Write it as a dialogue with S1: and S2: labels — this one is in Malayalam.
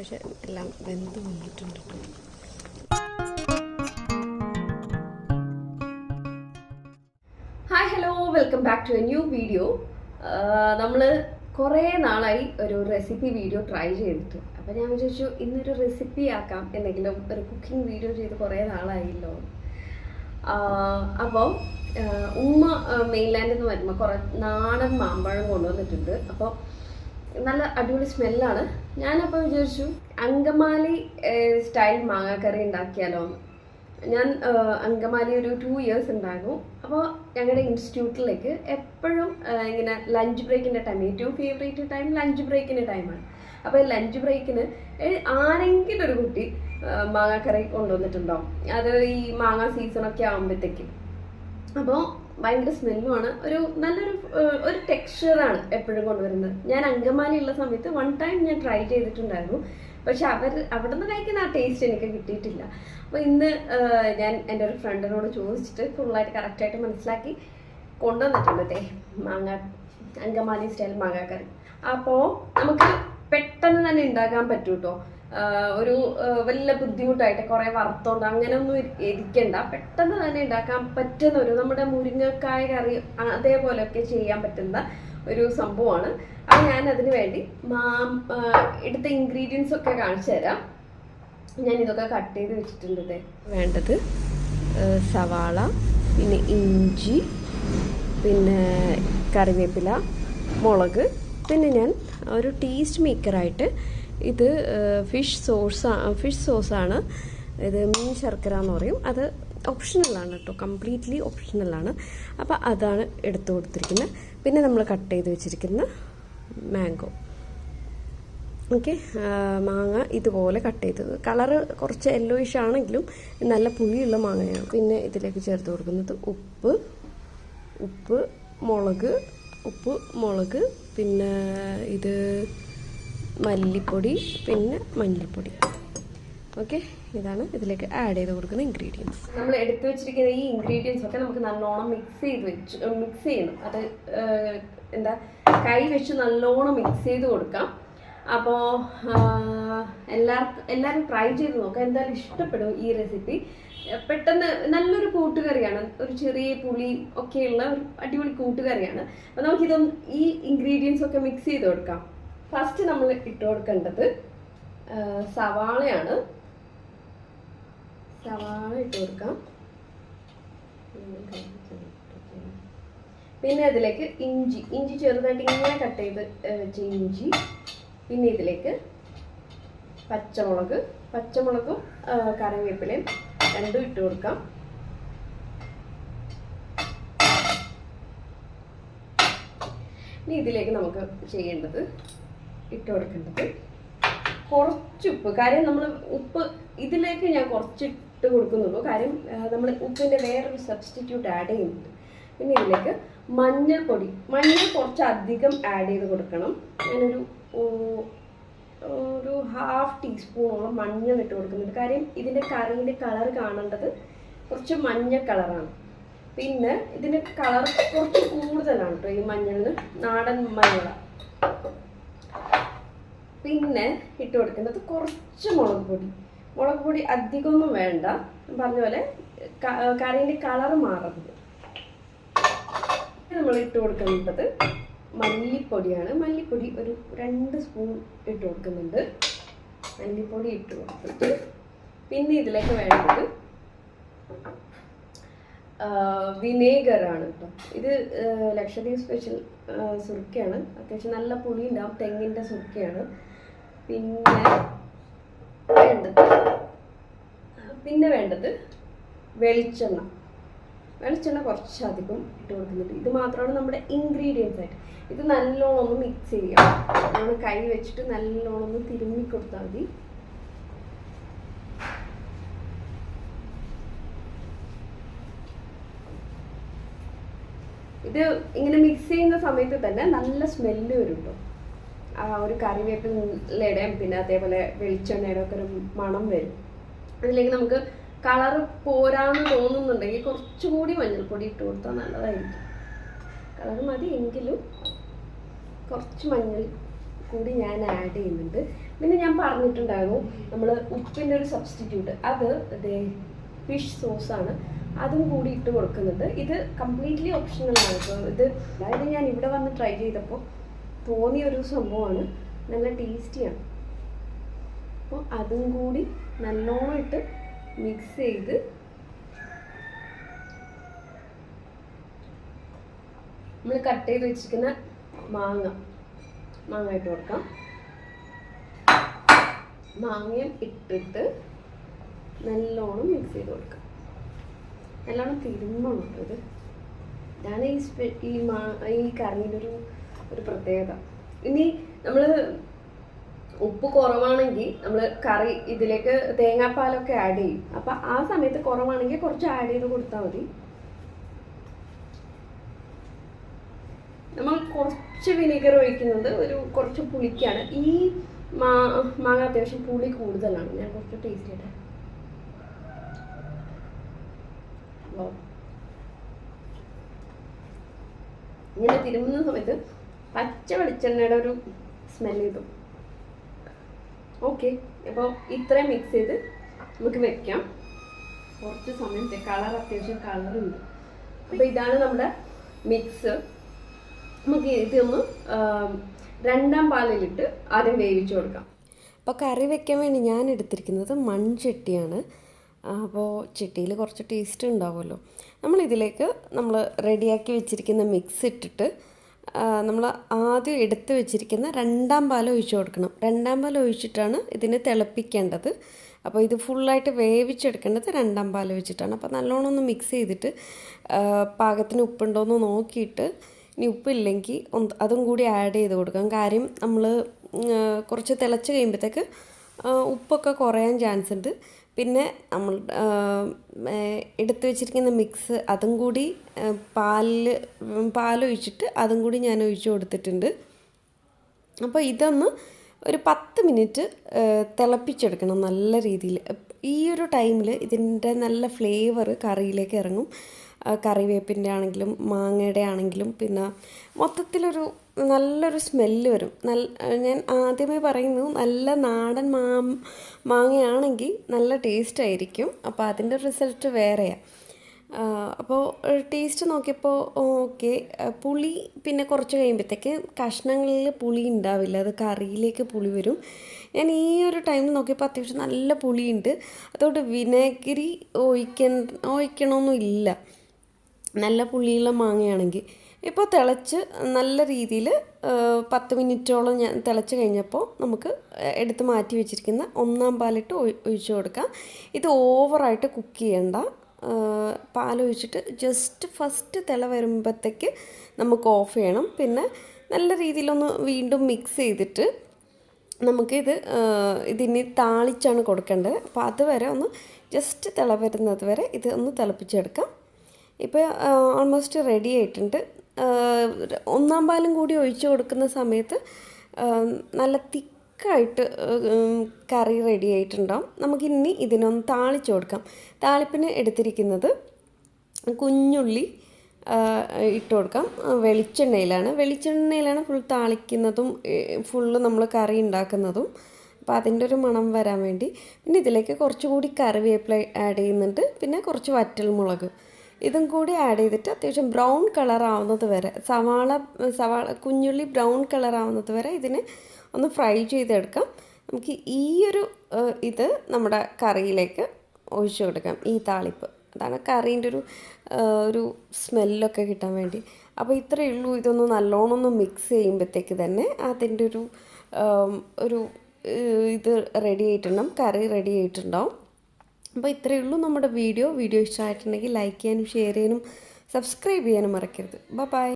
S1: അത്യാവശ്യം എല്ലാം വെന്ത് വന്നിട്ടുണ്ട് hi hello welcome back to a new video നമ്മൾ കുറേ നാളായി ഒരു റെസിപ്പി വീഡിയോ ട്രൈ ചെയ്തിട്ട്. അപ്പോൾ ഞാൻ വിചാരിച്ചു ഇന്നൊരു റെസിപ്പി ആക്കാം. എന്തെങ്കിലും ഒരു കുക്കിംഗ് വീഡിയോ ചെയ്ത് കുറേ നാളായില്ലോ. അപ്പോൾ ഉമ്മ മെയിൻലാൻഡിൽ നിന്ന് വരുമ്പോൾ കുറേ നാടൻ മാമ്പഴം കൊണ്ടുവന്നിട്ടുണ്ട്. അപ്പോൾ നല്ല അടിപൊളി സ്മെല്ലാണ്. ഞാനപ്പോൾ വിചാരിച്ചു അങ്കമാലി സ്റ്റൈൽ മാങ്ങാക്കറി ഉണ്ടാക്കിയാലോ ഞാൻ അങ്കമാലി ഒരു ടു ഇയേഴ്സ് ഉണ്ടാകും അപ്പോൾ ഞങ്ങളുടെ ഇൻസ്റ്റിറ്റ്യൂട്ടിലേക്ക് എപ്പോഴും ഇങ്ങനെ ലഞ്ച് ബ്രേക്കിന്റെ ടൈം ഏറ്റവും ഫേവറേറ്റ് ടൈം ലഞ്ച് ബ്രേക്കിന്റെ ടൈമാണ് അപ്പോൾ ലഞ്ച് ബ്രേക്കിന് ആരെങ്കിലും ഒരു കുട്ടി മാങ്ങാക്കറി കൊണ്ടുവന്നിട്ടുണ്ടോ അത് ഈ മാങ്ങ സീസണൊക്കെ ആകുമ്പോഴത്തേക്കും അപ്പോൾ ഭയങ്കര സ്മെല്ലുമാണ്. ഒരു നല്ലൊരു ഒരു ടെക്സ്ചറാണ് എപ്പോഴും കൊണ്ടുവരുന്നത്. ഞാൻ അങ്കമാലി ഉള്ള സമയത്ത് വൺ ടൈം ഞാൻ ട്രൈ ചെയ്തിട്ടുണ്ടായിരുന്നു. പക്ഷെ അവർ അവിടെ നിന്ന് കഴിക്കുന്ന ആ ടേസ്റ്റ് എനിക്ക് കിട്ടിയിട്ടില്ല. അപ്പോൾ ഇന്ന് ഞാൻ എന്റെ ഒരു ഫ്രണ്ടിനോട് ചോദിച്ചിട്ട് ഫുള്ളായിട്ട് കറക്റ്റായിട്ട് മനസ്സിലാക്കി കൊണ്ടുവന്നിട്ടുണ്ട് മാങ്ങ അങ്കമാലി സ്റ്റൈൽ മാങ്ങാക്കറി അപ്പോൾ നമുക്ക് പെട്ടെന്ന് തന്നെ ഉണ്ടാക്കാൻ പറ്റൂ കേട്ടോ ഒരു വലിയ ബുദ്ധിമുട്ടായിട്ട് കുറേ വറുത്തോണ്ട് അങ്ങനെ ഒന്നും ഇരിക്കണ്ട. പെട്ടെന്ന് തന്നെ ഉണ്ടാക്കാൻ പറ്റുന്ന ഒരു നമ്മുടെ മുരിങ്ങക്കായ കറി അതേപോലെയൊക്കെ ചെയ്യാൻ പറ്റുന്ന ഒരു സംഭവമാണ്. അത് ഞാൻ അതിന് വേണ്ടി മാ എടുത്ത ഇൻഗ്രീഡിയൻസ് ഒക്കെ കാണിച്ചു തരാം. ഞാൻ ഇതൊക്കെ കട്ട് ചെയ്ത് വെച്ചിട്ടുണ്ട്. വേണ്ടത് സവാള പിന്നെ ഇഞ്ചി പിന്നെ കറിവേപ്പില മുളക് പിന്നെ ഞാൻ ഒരു ടേസ്റ്റ് മേക്കറായിട്ട് ഇത് ഫിഷ് സോസ് ഫിഷ് സോസാണ് ഇത് മീൻ ശർക്കര എന്ന് പറയും. അത് ഓപ്ഷണലാണ് കേട്ടോ കംപ്ലീറ്റ്ലി ഓപ്ഷണലാണ് അപ്പോൾ അതാണ് എടുത്തു കൊടുത്തിരിക്കുന്നത് പിന്നെ നമ്മൾ കട്ട് ചെയ്ത് വെച്ചിരിക്കുന്ന മാംഗോ ഓക്കെ മാങ്ങ ഇതുപോലെ കട്ട് ചെയ്തത്. കളറ് കുറച്ച് യെല്ലോയിഷ് ആണെങ്കിലും നല്ല പുളിയുള്ള മാങ്ങയാണ്. പിന്നെ ഇതിലേക്ക് ചേർത്ത് കൊടുക്കുന്നത് ഉപ്പ് ഉപ്പ് മുളക് ഉപ്പ് മുളക്. പിന്നെ ഇത് മല്ലിപ്പൊടി പിന്നെ മഞ്ഞൾപ്പൊടി. ഓക്കെ ഇതാണ് ഇതിലേക്ക് ആഡ് ചെയ്ത് കൊടുക്കുന്ന ഇൻഗ്രീഡിയൻസ് നമ്മൾ എടുത്തു വെച്ചിരിക്കുന്ന ഈ ഇൻഗ്രീഡിയൻസ് ഒക്കെ നമുക്ക് നല്ലോണം മിക്സ് ചെയ്ത് വെച്ച് മിക്സ് ചെയ്യണം. അത് എന്താ കൈ വെച്ച് നല്ലോണം മിക്സ് ചെയ്ത് കൊടുക്കാം. അപ്പോൾ എല്ലാവർക്കും എല്ലാവരും ട്രൈ ചെയ്ത് നോക്കാം. എന്തായാലും ഇഷ്ടപ്പെടും ഈ റെസിപ്പി പെട്ടെന്ന് നല്ലൊരു കൂട്ടുകറിയാണ്. ഒരു ചെറിയ പുളി ഒക്കെയുള്ള ഒരു അടിപൊളി കൂട്ടുകറിയാണ്. അപ്പോൾ നമുക്കിതൊന്ന് ഈ ഇൻഗ്രീഡിയൻസ് ഒക്കെ മിക്സ് ചെയ്ത് കൊടുക്കാം. ഫസ്റ്റ് നമ്മൾ ഇട്ട് കൊടുക്കേണ്ടത് സവാളയാണ്. സവാള ഇട്ട് കൊടുക്കാം. പിന്നെ അതിലേക്ക് ഇഞ്ചി ഇഞ്ചി ചെറുതായിട്ട് ഇങ്ങനെ കട്ട് ചെയ്ത് വെച്ച ഇഞ്ചി. പിന്നെ ഇതിലേക്ക് പച്ചമുളക് പച്ചമുളകും കറിവേപ്പിലയും രണ്ടും ഇട്ട് കൊടുക്കാം. ഇനി ഇതിലേക്ക് നമുക്ക് ചെയ്യേണ്ടത് ഇട്ട് കൊടുക്കേണ്ടത്. കുറച്ച് ഉപ്പ്. കാര്യം നമ്മൾ ഉപ്പ് ഇതിലേക്ക് ഞാൻ കുറച്ച് ഇട്ട് കൊടുക്കുന്നുള്ളൂ. കാര്യം നമ്മൾ ഉപ്പിന്റെ വേറൊരു സബ്സ്റ്റിറ്റ്യൂട്ട് ആഡ് ചെയ്യുന്നുണ്ട്. പിന്നെ ഇതിലേക്ക് മഞ്ഞൾപ്പൊടി. മഞ്ഞൾ കുറച്ച് അധികം ആഡ് ചെയ്ത് കൊടുക്കണം. ഞാനൊരു ഒരു ഹാഫ് ടീസ്പൂണോളം മഞ്ഞൾ ഇട്ട് കൊടുക്കുന്നുണ്ട്. കാര്യം ഇതിന്റെ കറീന്റെ കളർ കാണേണ്ടത് കുറച്ച് മഞ്ഞ കളറാണ് പിന്നെ ഇതിന് കളർ കുറച്ച് കൂടുതലാണ് കേട്ടോ ഈ മഞ്ഞളിന്. നാടൻ മഞ്ഞളാണ് പിന്നെ ഇട്ട് കൊടുക്കുന്നത് കുറച്ച് മുളക് പൊടി. മുളക് പൊടി അധികമൊന്നും വേണ്ട. പറഞ്ഞ പോലെ കറീന്റെ കളർ മാറരുത്. നമ്മൾ ഇട്ട് കൊടുക്കുന്നത് മല്ലിപ്പൊടിയാണ്. മല്ലിപ്പൊടി ഒരു രണ്ട് സ്പൂൺ ഇട്ട് കൊടുക്കുന്നുണ്ട്. മല്ലിപ്പൊടി ഇട്ട് കൊടുത്തിട്ട് പിന്നെ ഇതിലേക്ക് വേണ്ടത് വിനേഗറാണ് കേട്ടോ ഇത് ലക്ഷദ്വീപ് സ്പെഷ്യൽ സുർക്കയാണ്. അത്യാവശ്യം നല്ല പുളി ഉണ്ടാവും തെങ്ങിന്റെ സുർക്കയാണ്. പിന്നെ വേണ്ടത്? പിന്നെ വേണ്ടത് വെളിച്ചെണ്ണ. വെളിച്ചെണ്ണ കുറച്ചധികം ഇട്ട് കൊടുക്കുന്നുണ്ട് ഇത് മാത്രമാണ് നമ്മുടെ ഇൻഗ്രീഡിയൻസ് ആയിട്ട്. ഇത് നല്ലോണം ഒന്ന് മിക്സ് ചെയ്യാം നമ്മൾ കൈ വെച്ചിട്ട് നല്ലോണം ഒന്ന് തിരുമ്മി കൊടുത്താൽ മതി. ഇത് ഇങ്ങനെ മിക്സ് ചെയ്യുന്ന സമയത്ത് തന്നെ നല്ല സ്മെല്ല് വരും കേട്ടോ ആ ഒരു കറിവേപ്പിലയുടെയും പിന്നെ അതേപോലെ വെളിച്ചെണ്ണയുടെ ഒക്കെ ഒരു മണം വരും. അതിലേക്ക് നമുക്ക് കളർ പോരാന്ന് തോന്നുന്നുണ്ടെങ്കിൽ കുറച്ചുകൂടി മഞ്ഞൾപ്പൊടി ഇട്ട് കൊടുത്താൽ നല്ലതായിരിക്കും. കളർ മതി എങ്കിലും കുറച്ച് മഞ്ഞൾ കൂടി ഞാൻ ആഡ് ചെയ്യുന്നുണ്ട്. പിന്നെ ഞാൻ പറഞ്ഞിട്ടുണ്ടായിരുന്നു നമ്മൾ ഉപ്പിന്റെ ഒരു സബ്സ്റ്റിറ്റ്യൂട്ട് അത് ഫിഷ് സോസാണ് അതും കൂടി ഇട്ട് കൊടുക്കുന്നുണ്ട്. ഇത് കംപ്ലീറ്റ്ലി ഓപ്ഷണലാണ് ഇപ്പോൾ ഇത് അതായത് ഞാൻ ഇവിടെ വന്ന് ട്രൈ ചെയ്തപ്പോൾ തോന്നിയ ഒരു സംഭവമാണ്. നല്ല ടേസ്റ്റിയാണ് അപ്പോൾ അതും കൂടി ഇട്ട് മിക്സ് ചെയ്ത് നമ്മൾ കട്ട് ചെയ്ത് വെച്ചിരിക്കുന്ന മാങ്ങ മാങ്ങ ഇട്ട് കൊടുക്കാം. മാങ്ങയും ഇട്ടിട്ട് നല്ലോണം മിക്സ് ചെയ്ത് കൊടുക്കാം. നല്ലോണം തിരുമ്മണം കേട്ടോ ഇത് ഇതാണ് ഈ ഈ മാ ഈ കറിയുടെ ഒരു പ്രത്യേകത. ഇനി നമ്മൾ ഉപ്പ് കുറവാണെങ്കിൽ നമ്മൾ കറി ഇതിലേക്ക് തേങ്ങാപ്പാലൊക്കെ ആഡ് ചെയ്യും. അപ്പം ആ സമയത്ത് കുറവാണെങ്കിൽ കുറച്ച് ആഡ് ചെയ്ത് കൊടുത്താൽ മതി. നമ്മൾ കുറച്ച് വിനീഗർ ഒഴിക്കുന്നത് ഒരു കുറച്ച് പുളിക്കാണ്. ഈ മാ മാങ്ങ അത്യാവശ്യം പുളി കൂടുതലാണ്. ഞാൻ കുറച്ച് ടേസ്റ്റ് ചെയ്തേ ഇങ്ങനെ തിരുമുന്ന സമയത്ത് പച്ച വെളിച്ചെണ്ണയുടെ ഒരു സ്മെല്ല് കിട്ടും. ഓക്കെ അപ്പോൾ ഇത്രയും മിക്സ് ചെയ്ത് നമുക്ക് വെക്കാം. കുറച്ച് സമയം കളർ അത്യാവശ്യം കളറുണ്ട് അപ്പോൾ ഇതാണ് നമ്മുടെ മിക്സ് നമുക്ക് ഇതൊന്ന് രണ്ടാം പാലിലിട്ട് ആദ്യം വേവിച്ചു കൊടുക്കാം.
S2: അപ്പോൾ കറി വെക്കാൻ വേണ്ടി ഞാൻ എടുത്തിരിക്കുന്നത് മൺചട്ടിയാണ്. അപ്പോൾ ചട്ടിയിൽ കുറച്ച് ടേസ്റ്റ് ഉണ്ടാവുമല്ലോ. നമ്മളിതിലേക്ക് നമ്മൾ റെഡിയാക്കി വെച്ചിരിക്കുന്ന മിക്സ് ഇട്ടിട്ട് നമ്മൾ ആദ്യം എടുത്ത് വെച്ചിരിക്കുന്ന രണ്ടാം പാൽ ഒഴിച്ചു കൊടുക്കണം. രണ്ടാം പാൽ ഒഴിച്ചിട്ടാണ് ഇതിനെ തിളപ്പിക്കേണ്ടത്. അപ്പോൾ ഇത് ഫുള്ളായിട്ട് വേവിച്ചെടുക്കേണ്ടത് രണ്ടാം പാൽ വെച്ചിട്ടാണ് അപ്പോൾ നല്ലോണം ഒന്ന് മിക്സ് ചെയ്തിട്ട് പാകത്തിന് പാകത്തിന് ഉപ്പുണ്ടോയെന്ന് നോക്കിയിട്ട് ഇനി ഉപ്പില്ലെങ്കിൽ അതും കൂടി ആഡ് ചെയ്ത് കൊടുക്കാം കാര്യം നമ്മൾ കുറച്ച് തിളച്ച് കഴിയുമ്പോഴത്തേക്ക് ഉപ്പൊക്കെ കുറയാൻ ചാൻസ് ഉണ്ട്. പിന്നെ നമ്മൾ എടുത്തു വെച്ചിരിക്കുന്ന മിക്സ് അതും കൂടി പാലിൽ പാലൊഴിച്ചിട്ട് അതും കൂടി ഞാൻ ഒഴിച്ചു കൊടുത്തിട്ടുണ്ട്. അപ്പോൾ ഇതൊന്ന് ഒരു പത്ത് മിനിറ്റ് തിളപ്പിച്ചെടുക്കണം നല്ല രീതിയിൽ. ഈ ഒരു ടൈമിൽ ഇതിന്റെ നല്ല ഫ്ലേവർ കറിയിലേക്ക് ഇറങ്ങും. കറിവേപ്പിന്റെ ആണെങ്കിലും മാങ്ങയുടെ ആണെങ്കിലും പിന്നെ മൊത്തത്തിലൊരു നല്ലൊരു സ്മെല്ല് വരും. നല്ല ഞാൻ ആദ്യമേ പറയുന്നു നല്ല നാടൻ മാ മാങ്ങയാണെങ്കിൽ നല്ല ടേസ്റ്റ് ആയിരിക്കും അപ്പോൾ അതിന്റെ റിസൾട്ട് വേറെയാണ് അപ്പോൾ ടേസ്റ്റ് നോക്കിയപ്പോൾ ഓക്കെ. പുളി പിന്നെ കുറച്ച് കഴിയുമ്പോഴത്തേക്ക് കഷ്ണങ്ങളിൽ പുളി ഉണ്ടാവില്ല. അത് കറിയിലേക്ക് പുളി വരും. ഞാൻ ഈ ഒരു ടൈമിൽ നോക്കിയപ്പോൾ അത്യാവശ്യം നല്ല പുളിയുണ്ട്. അതുകൊണ്ട് വിനാഗിരി ഒഴിക്കൻ ഒഴിക്കണമെന്നില്ല നല്ല പുളിയുള്ള മാങ്ങയാണെങ്കിൽ. ഇപ്പോൾ തിളച്ച് നല്ല രീതിയിൽ പത്ത് മിനിറ്റോളം ഞാൻ തിളച്ച് കഴിഞ്ഞപ്പോൾ നമുക്ക് എടുത്ത് മാറ്റി വെച്ചിരിക്കുന്ന ഒന്നാം പാലിട്ട് ഒഴി- ഒഴിച്ചു കൊടുക്കാം. ഇത് ഓവറായിട്ട് കുക്ക് ചെയ്യണ്ട. പാലൊഴിച്ചിട്ട് ജസ്റ്റ് ഫസ്റ്റ് തിള വരുമ്പോഴത്തേക്ക് നമുക്ക് ഓഫ് ചെയ്യണം. പിന്നെ നല്ല രീതിയിലൊന്ന് വീണ്ടും മിക്സ് ചെയ്തിട്ട് നമുക്കിത് ഇതിനി താളിച്ചാണ് കൊടുക്കേണ്ടത്. അപ്പോൾ അതുവരെ ഒന്ന് ജസ്റ്റ് തിള വരുന്നത് വരെ ഇത് ഒന്ന് തിളപ്പിച്ചെടുക്കാം. ഇപ്പോൾ ഓൾമോസ്റ്റ് റെഡി ആയിട്ടുണ്ട്. ഒന്നാം പാലും കൂടി ഒഴിച്ചു കൊടുക്കുന്ന സമയത്ത് നല്ല തിക്കായിട്ട് കറി റെഡി ആയിട്ടുണ്ടാവും. നമുക്കിനി ഇതിനൊന്ന് താളിച്ച് കൊടുക്കാം. താളിപ്പിന് എടുത്തിരിക്കുന്നത് കുഞ്ഞുള്ളി ഇട്ട് കൊടുക്കാം. വെളിച്ചെണ്ണയിലാണ്. വെളിച്ചെണ്ണയിലാണ് ഫുൾ താളിക്കുന്നതും ഫുള്ള് നമ്മൾ കറി ഉണ്ടാക്കുന്നതും. അപ്പോൾ അതിന്റെ ഒരു മണം വരാൻ വേണ്ടി. പിന്നെ ഇതിലേക്ക് കുറച്ചുകൂടി കറിവേപ്പില ആഡ് ചെയ്യുന്നുണ്ട്. പിന്നെ കുറച്ച് വറ്റൽമുളക്. ഇതും കൂടി ആഡ് ചെയ്തിട്ട് അത്യാവശ്യം ബ്രൗൺ കളർ ആവുന്നത് വരെ സവാള സവാള കുഞ്ഞുള്ളി ബ്രൗൺ കളർ ആവുന്നത് വരെ ഇതിനെ ഒന്ന് ഫ്രൈ ചെയ്തെടുക്കാം. നമുക്ക് ഈ ഒരു ആ, ഇത് നമ്മുടെ കറിയിലേക്ക് ഒഴിച്ചു കൊടുക്കാം ഈ താളിപ്പ്. അതാണ് കറീന്റെ ഒരു ഒരു സ്മെല്ലൊക്കെ കിട്ടാൻ വേണ്ടി. അപ്പോൾ ഇത്രയേ ഉള്ളൂ ഇതൊന്ന് നല്ലോണം ഒന്ന് മിക്സ് ചെയ്യുമ്പോഴത്തേക്ക് തന്നെ അതിന്റെ ഒരു ഒരു ഇത് റെഡി ആയിട്ടുണ്ടാവും കറി റെഡി ആയിട്ടുണ്ടാവും. അപ്പോൾ ഇത്രയേ ഉള്ളൂ നമ്മുടെ വീഡിയോ. വീഡിയോ ഇഷ്ടമായിട്ടുണ്ടെങ്കിൽ ലൈക്ക് ചെയ്യാനും ഷെയർ ചെയ്യാനും സബ്സ്ക്രൈബ് ചെയ്യാനും മറക്കരുത്. ബൈ